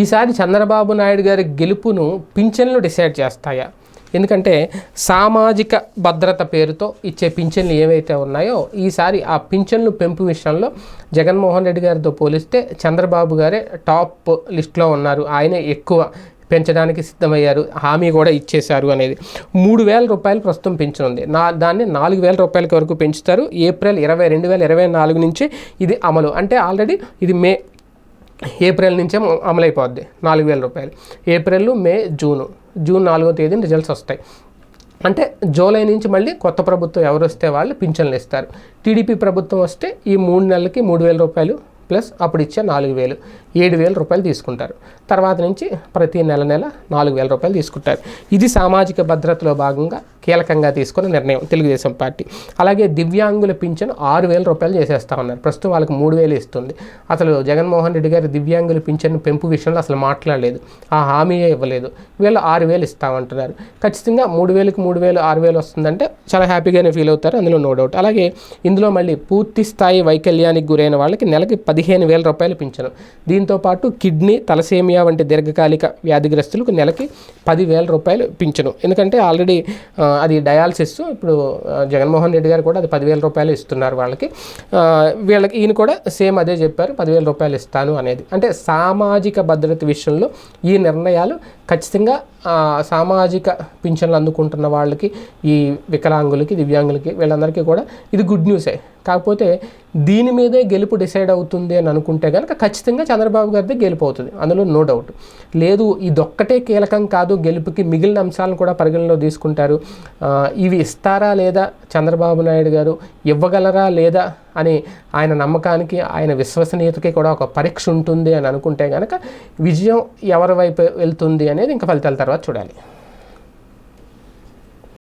ఈసారి చంద్రబాబు నాయుడు గారి గెలుపును పింఛన్లు డిసైడ్ చేస్తాయా? ఎందుకంటే సామాజిక భద్రత పేరుతో ఇచ్చే పింఛన్లు ఏవైతే ఉన్నాయో ఈసారి ఆ పింఛన్లు పెంపు విషయంలో జగన్మోహన్ రెడ్డి గారితో పోలిస్తే చంద్రబాబు గారే టాప్ లిస్ట్లో ఉన్నారు. ఆయనే ఎక్కువ పెంచడానికి సిద్ధమయ్యారు. హామీ కూడా ఇచ్చేశారు అనేది. మూడు వేల రూపాయలు ప్రస్తుతం పెంచనుంది నా దాన్ని నాలుగు వేల రూపాయలకి వరకు పెంచుతారు. ఏప్రిల్ ఇరవై రెండు వేల ఇరవై నాలుగు నుంచి ఇది అమలు. అంటే ఆల్రెడీ ఇది మే ఏప్రిల్ నుంచే అమలైపోద్ది. నాలుగు వేల రూపాయలు. April May June. జూన్ నాలుగో తేదీన రిజల్ట్స్ వస్తాయి. అంటే జూలై నుంచి మళ్ళీ కొత్త ప్రభుత్వం ఎవరు వస్తే వాళ్ళు పింఛన్లు ఇస్తారు. టీడీపీ ప్రభుత్వం వస్తే ఈ మూడు నెలలకి మూడు వేల రూపాయలు ప్లస్ అప్పుడు ఇచ్చే నాలుగు వేలు. ఏడు వేల రూపాయలు తీసుకుంటారు. తర్వాత నుంచి ప్రతి నెల నెల నాలుగు వేల రూపాయలు తీసుకుంటారు. ఇది సామాజిక భద్రతలో భాగంగా కీలకంగా తీసుకున్న నిర్ణయం తెలుగుదేశం పార్టీ. అలాగే దివ్యాంగుల పింఛన్ ఆరు వేల రూపాయలు చేసేస్తా ఉన్నారు. ప్రస్తుతం వాళ్ళకి మూడు వేలు ఇస్తుంది. అసలు జగన్మోహన్ రెడ్డి గారు దివ్యాంగుల పింఛన్ పెంపు విషయంలో అసలు మాట్లాడలేదు. ఆ హామీయే ఇవ్వలేదు. వీళ్ళు ఆరు వేలు ఇస్తామంటున్నారు. ఖచ్చితంగా మూడు వేలకు మూడు వేలు ఆరు వేలు వస్తుందంటే చాలా హ్యాపీగానే ఫీల్ అవుతారు. అందులో నో డౌట్. అలాగే ఇందులో మళ్ళీ పూర్తి స్థాయి వైకల్యానికి గురైన వాళ్ళకి నెలకి పదిహేను వేల రూపాయలు పింఛను. దీంతో పాటు కిడ్నీ తలసేమియా వంటి దీర్ఘకాలిక వ్యాధిగ్రస్తులకు నెలకి పదివేల రూపాయలు పింఛను. ఎందుకంటే ఆల్రెడీ అది డయాలసిస్ ఇప్పుడు జగన్మోహన్ రెడ్డి గారు కూడా అది పదివేల రూపాయలు ఇస్తున్నారు వాళ్ళకి. వీళ్ళకి ఈయన కూడా సేమ్ అదే చెప్పారు పదివేల రూపాయలు ఇస్తాను అనేది. అంటే సామాజిక భద్రత విషయంలో ఈ నిర్ణయాలు ఖచ్చితంగా సామాజిక పింఛన్లు అందుకుంటున్న వాళ్ళకి ఈ వికలాంగులకి దివ్యాంగులకి వీళ్ళందరికీ కూడా ఇది గుడ్ న్యూసే. కాకపోతే దీని మీదే గెలుపు డిసైడ్ అవుతుంది అని అనుకుంటే కనుక ఖచ్చితంగా చంద్రబాబు గారిదే గెలుపు అవుతుంది. అందులో నో డౌట్. లేదు ఇదొక్కటే కీలకం కాదు గెలుపుకి మిగిలిన అంశాలను కూడా పరిగణలో తీసుకుంటారు. ఇవి ఇస్తారా లేదా చంద్రబాబు నాయుడు గారు? ఇవ్వగలరా లేదా అని ఆయన నమ్మకానికి ఆయన విశ్వసనీయతకి కూడా ఒక పరీక్ష ఉంటుంది అని అనుకుంటే కనుక విజయం ఎవరి వైపు వెళ్తుంది అనేది ఇంకా ఫలితాల తర్వాత చూడాలి.